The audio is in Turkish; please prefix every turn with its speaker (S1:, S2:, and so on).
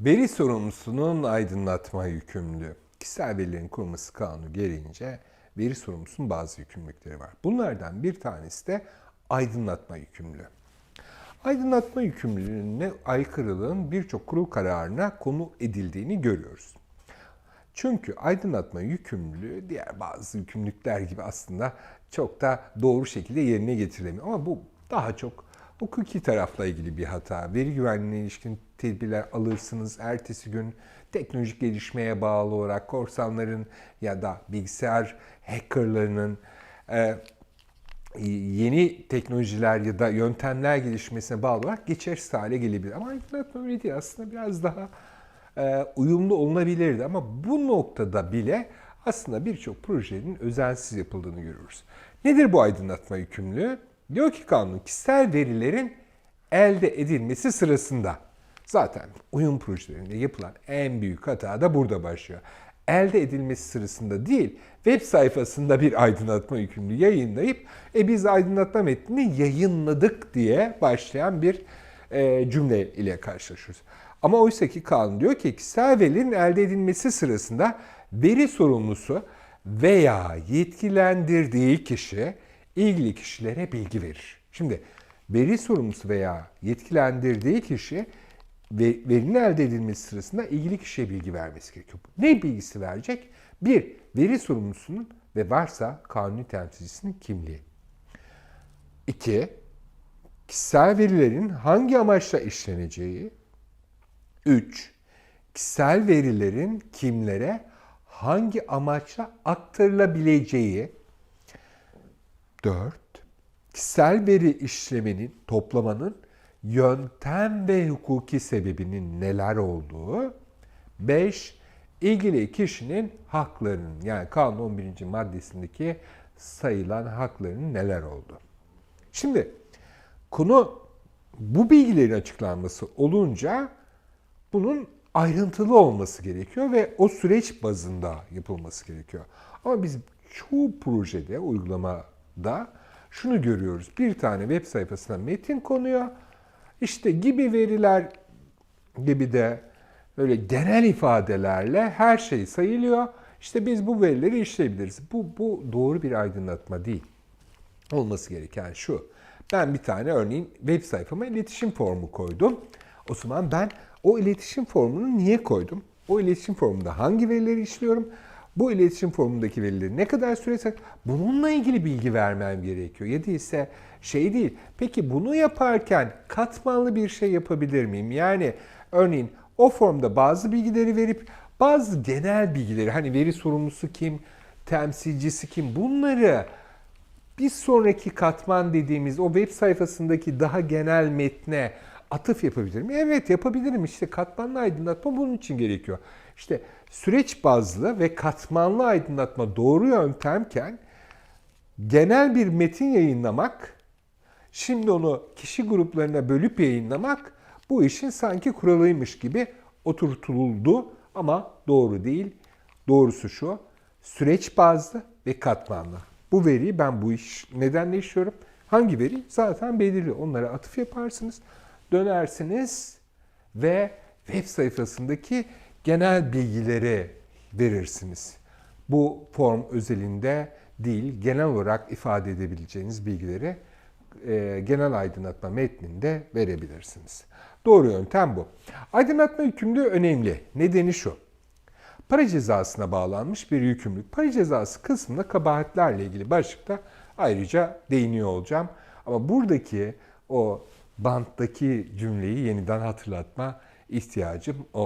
S1: Veri sorumlusunun aydınlatma yükümlülüğü. Kişisel verilerin korunması kanunu gereğince veri sorumlusunun bazı yükümlülükleri var. Bunlardan bir tanesi de aydınlatma yükümlülüğü. Aydınlatma yükümlülüğüne aykırılığın birçok kurul kararına konu edildiğini görüyoruz. Çünkü aydınlatma yükümlülüğü diğer bazı yükümlülükler gibi aslında çok da doğru şekilde yerine getirilemiyor. Ama bu daha çok hukuki tarafla ilgili bir hata. Veri güvenliğine ilişkin tedbirler alırsınız. Ertesi gün teknolojik gelişmeye bağlı olarak korsanların ya da bilgisayar hackerlarının e, yeni teknolojiler ya da yöntemler gelişmesine bağlı olarak geçersiz hale gelebilir. Ama öyle değil. Aslında biraz daha e, uyumlu olunabilirdi. Ama bu noktada bile aslında birçok projenin özensiz yapıldığını görüyoruz. Nedir bu aydınlatma yükümlülüğü? Diyor ki kanun kişisel verilerin elde edilmesi sırasında zaten uyum projelerinde yapılan en büyük hata da burada başlıyor. Elde edilmesi sırasında değil, web sayfasında bir aydınlatma yükümlülüğü yayınlayıp e biz aydınlatma metnini yayınladık diye başlayan bir e, cümle ile karşılaşıyoruz. Ama oysa ki kanun diyor ki kişisel verilerin elde edilmesi sırasında veri sorumlusu veya yetkilendirdiği kişi ilgili kişilere bilgi verir. Şimdi veri sorumlusu veya yetkilendirdiği kişi ve verinin elde edilmesi sırasında ilgili kişiye bilgi vermesi gerekiyor. Ne bilgisi verecek? Bir, veri sorumlusunun ve varsa kanuni temsilcisinin kimliği. İki, kişisel verilerin hangi amaçla işleneceği. Üç, kişisel verilerin kimlere hangi amaçla aktarılabileceği. 4. Kişisel veri işleminin, toplamanın yöntem ve hukuki sebebinin neler olduğu. 5. ilgili kişinin haklarının yani kanun 11. maddesindeki sayılan haklarının neler olduğu. Şimdi konu bu bilgilerin açıklanması olunca bunun ayrıntılı olması gerekiyor ve o süreç bazında yapılması gerekiyor. Ama biz çoğu projede, uygulamada şunu görüyoruz. Bir tane web sayfasına metin konuyor. İşte gibi veriler gibi de böyle genel ifadelerle her şey sayılıyor. İşte biz bu verileri işleyebiliriz. Bu, bu doğru bir aydınlatma değil. Olması gereken şu. Ben bir tane örneğin web sayfama iletişim formu koydum. O zaman ben o iletişim formunu niye koydum? O iletişim formunda hangi verileri işliyorum? Bu iletişim formundaki verileri ne kadar süre bununla ilgili bilgi vermem gerekiyor. Ya değilse şey değil. Peki bunu yaparken katmanlı bir şey yapabilir miyim? Yani örneğin o formda bazı bilgileri verip bazı genel bilgileri hani veri sorumlusu kim, temsilcisi kim bunları bir sonraki katman dediğimiz o web sayfasındaki daha genel metne atıf yapabilirim. Evet yapabilirim. İşte katmanlı aydınlatma bunun için gerekiyor. İşte süreç bazlı ve katmanlı aydınlatma doğru yöntemken genel bir metin yayınlamak, şimdi onu kişi gruplarına bölüp yayınlamak bu işin sanki kuralıymış gibi oturtuldu ama doğru değil. Doğrusu şu, süreç bazlı ve katmanlı. Bu veriyi ben bu iş nedenle işliyorum? Hangi veri? Zaten belirli. Onlara atıf yaparsınız dönersiniz ve web sayfasındaki genel bilgileri verirsiniz. Bu form özelinde değil, genel olarak ifade edebileceğiniz bilgileri e, genel aydınlatma metninde verebilirsiniz. Doğru yöntem bu. Aydınlatma yükümlülüğü önemli. Nedeni şu. Para cezasına bağlanmış bir yükümlülük. Para cezası kısmında kabahatlerle ilgili başlıkta ayrıca değiniyor olacağım. Ama buradaki o banttaki cümleyi yeniden hatırlatma ihtiyacım oldu.